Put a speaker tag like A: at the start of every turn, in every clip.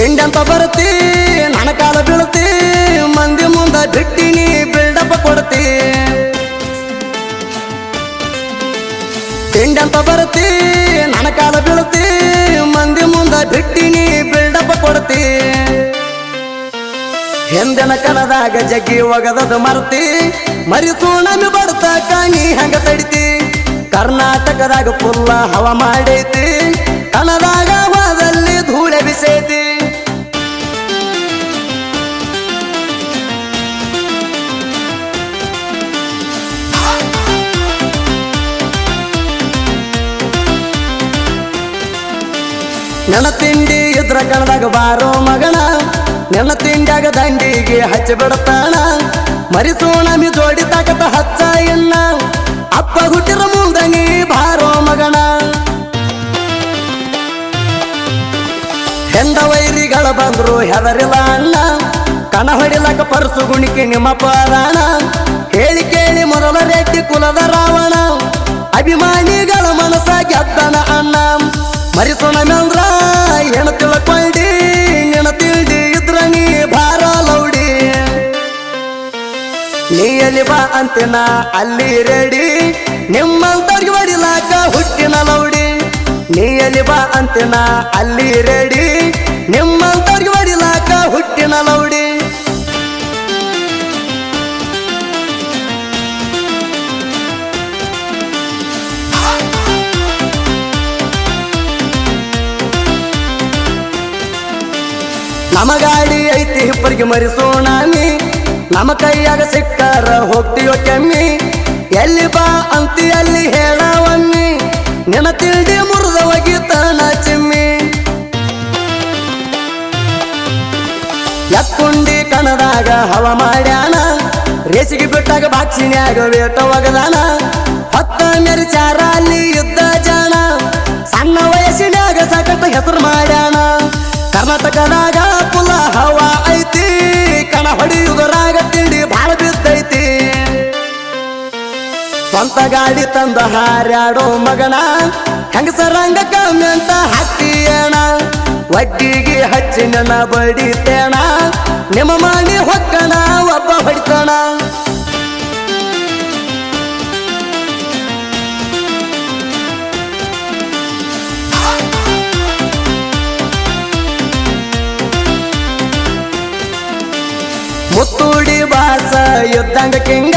A: ತಿಂಡಂತ ಬರುತ್ತಿ ನನ್ನ ಕಾಲ ಬೀಳ್ತಿ, ಮಂದಿ ಮುಂದ ಬಿಟ್ಟಿನಿ ಬಿಲ್ಡಪ್ಪ ಕೊಡ್ತಿ. ತಿಂಡಂತ ಬರುತ್ತಿ ನನ್ನ ಕಾಲ ಬೀಳ್ತಿ, ಮಂದಿ ಮುಂದ ಬಿಟ್ಟಿನಿ ಬಿಲ್ಡಪ್ಪ ಕೊಡ್ತಿ. ಹಿಂದಿನ ಕಣದಾಗ ಜಗ್ಗಿ ಒಗದದು ಮರ್ತಿ, ಮರಿಸೋಣನು ಬರುತ್ತ ಕಾಣಿ ಹಂಗ ತಡಿತಿ. ಕರ್ನಾಟಕದಾಗ ಫುಲ್ಲ ಹವ ಮಾಡೈತಿ ಕಣದಾಗ ವಾದಲ್ಲಿ ಧೂಳೆ ಬಿಸೈತಿ. ನನ್ನ ತಿಂಡಿ ಇದ್ರ ಕಣದಾಗ ಬಾರೋ ಮಗಣ ನನ್ನ ತಿಂಡಿಯಾಗ ದಂಡಿಗೆ ಹಚ್ಚಿ ಬಿಡತಾಣ ಮರಿಸೋಣಮಿ ಜೋಡಿ ತಾಕತ ಹಚ್ಚ ಎನ್ನ? ಅಪ್ಪ ಹುಟ್ಟಿರ ಮುಂದಂಗಿ ಬಾರೋ ಮಗಣ ಹೆಂಡ ವೈರಿಗಳ ಬಂದ್ರು ಹೆದರಿಲ್ಲ ಅಣ್ಣ ಕಣ ಹೊಡಿಲಕ ಪರಸು ಗುಣಿಕೆ ನಿಮ್ಮ ಪರಾಣ ಹೇಳಿ ಕೇಳಿ ಮೊರಲ ರೆಡ್ಡಿ ಕುಲದ ರಾವಣ? ಅಭಿಮಾನಿಗಳ ಮನಸ್ಸಾಗಿ ಗೆದ್ದನ ಅಣ್ಣ ಮರಿಸೋಣ ಮೆಂದ್ರ ಹೆಣ ತಿಳ್ಕೊಂಡಿ ನಿನ ತಿಳ್ದಿ ಇದ್ರ ನೀ ಭಾರ ಲೌಡಿ. ನೀ ಬಾ ಅಂತಿನ, ಅಲ್ಲಿ ರೆಡಿ. ನಿಮ್ಮಂತವ್ರಿಗೆ ಬಡಿಲಾಕ ಹುಟ್ಟಿನ ಲೌಡಿ. ನೀ ಬಾ ಅಂತಿನ, ಅಲ್ಲಿ ರೆಡಿ. ನಿಮ್ಮಂತವ್ರಿಗೆ ನಮ್ಮ ಗಾಡಿ ಐತಿ ಇಬ್ಬರಿಗೆ ಮರಿಸೋಣ ನೀ. ನಮ್ಮ ಕೈಯಾಗ ಸಿಕ್ಕಾರ ಹೋಗ್ತೀಯೋ ಕೆಮ್ಮಿ. ಎಲ್ಲಿ ಬಾ ಅಂತಿ ಅಲ್ಲಿ ಹೇಳವನ್ನಿ. ನಿನ್ನ ತಿಂಡಿ ಮುರಿದ ಒಗಿತನ ಚಿಮ್ಮಿ. ಎಕ್ಕುಂಡಿ ಕಣದಾಗ ಹವ ಮಾಡ್ಯಾನ. ರೇಸಿಗೆ ಬಿಟ್ಟಾಗ ಬಾಕ್ಸಿನ್ಯಾಗ ವೇಟ ಒಗದಾನ. ಹತ್ತ ಮೆರಿಚಾರ ಅಲ್ಲಿ ಯುದ್ಧ ಜಾಣ ಸಣ್ಣ ವಯಸ್ಸಿನಾಗ ಸಾಕಷ್ಟು ಹೆಸರು ಮಾಡ್ಯಾನ. ಕರ್ನಾಟಕದಾಗ ಪುಲ ಹವಾ ಐತಿ, ಕಣ ಹೊಡಿಯುವುದರಾಗ ತಿಂಡಿ ಭಾಳ ಬಿದ್ದೈತಿ. ಸ್ವಂತ ಗಾಡಿ ತಂದ ಹಾರ್ಯಾಡೋ ಮಗನ ಹೆಂಗಸರಂಗ ಕಮ್ಮಿ ಅಂತ ಹಾಕ್ತೀಯಣ ಒಡ್ಡಿಗೆ ಹಚ್ಚಿನ ಬಡಿತೇಣ, ನಿಮ್ಮ ಮಾಡಿ ಹೊಕ್ಕಣ, ಒಬ್ಬ ಹೊಡಿತಾಣ. ಯುದ್ಧಂಗ ಕಿಂಗ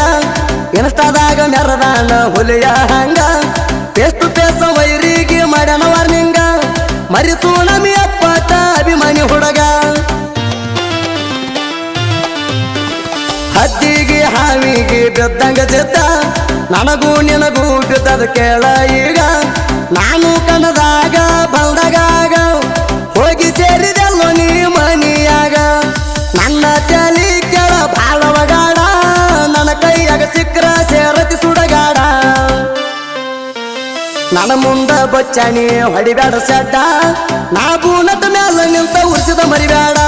A: ಇನ್ಸ್ಟಾದಾಗ ಮೆರದಾನ ಹುಲಿಯ ಹಂಗ. ಎಷ್ಟು ಪೇಸ ವೈರಿಗೆ ಮಾಡ್ಯಾನ ವಾರ್ನಿಂಗ ಮರಿಸೂಣಮಿ ಅಪ್ಪಟ ಅಭಿಮಾನಿ ಹುಡುಗ. ಹದ್ದಿಗೆ ಹಾವಿಗೆ ಬಿದ್ದಂಗ ಚಿತ್ತ ನನಗೂ ನಿನಗೂ ಬಿದ್ದದ ಕೇಳ ಈಗ. ನಾನು ಕನದಾಗ ಬಂದಾಗ ಹೋಗಿ ಸೇರಿದೆಲ್ಲೋ ನೀ ಮನಿಯಾಗ. ನನ್ನ ತಲಿ ನನ್ನ ಮುಂದ ಬಚ್ಚಾಣಿ ಹೊಡಿಬೇಡ ಸಡ್ಡ ನಾ ಬೂನದ ಮ್ಯಾಲ ನಿಂತ ಉರ್ಸಿದ ಮರಿಬೇಡ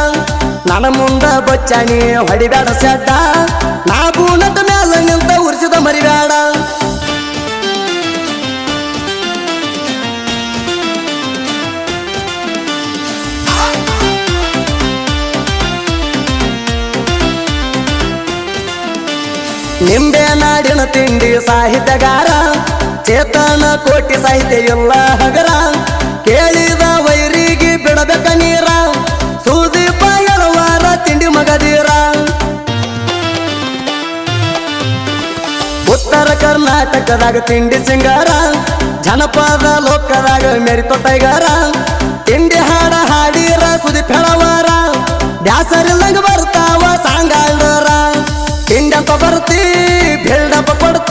A: ನನ್ನ ಮುಂದ ಬಚ್ಚಾಣಿ ಹೊಡಿಬೇಡ ಸಡ್ಡ ನಾ ಬೂನದ ಮ್ಯಾಲ ನಿಂತ ಉರ್ಸಿದ ಮರಿಬೇಡ ನಿಂಬೆ ನಾಡಿನ ತಿಂಡಿ ಸಾಹಿತ್ಯಗಾರ. ಚೇತನ ಕೋಟಿ ಸಾಹಿತ್ಯ ಎಲ್ಲ ಹಗರ. ಕೇಳಿದ ವೈರಿಗೆ ಬಿಡಬೇಕ ನೀರ. ಸುದೀಪ ಎಳವಾರ ತಿಂಡಿ ಮಗದೀರ. ಉತ್ತರ ಕರ್ನಾಟಕದಾಗ ತಿಂಡಿ ಸಿಂಗಾರ. ಜನಪದ ಲೋಕದಾಗ ಮೆರಿತೋ ಟೈಗಾರ. ತಿಂಡಿ ಹಾಡ ಹಾಡಿರ ಸುದೀಪ್ ಹೆಳವಾರ ಲಂಗ ಬರ್ತಾವ ಸಾಂಗಾಲ್ದಾರ. ತಿಂಡಪ್ಪ ಬರ್ತಿ ಬಿಲ್ಡಪ್ಪ ಕೊಡ್ತಿ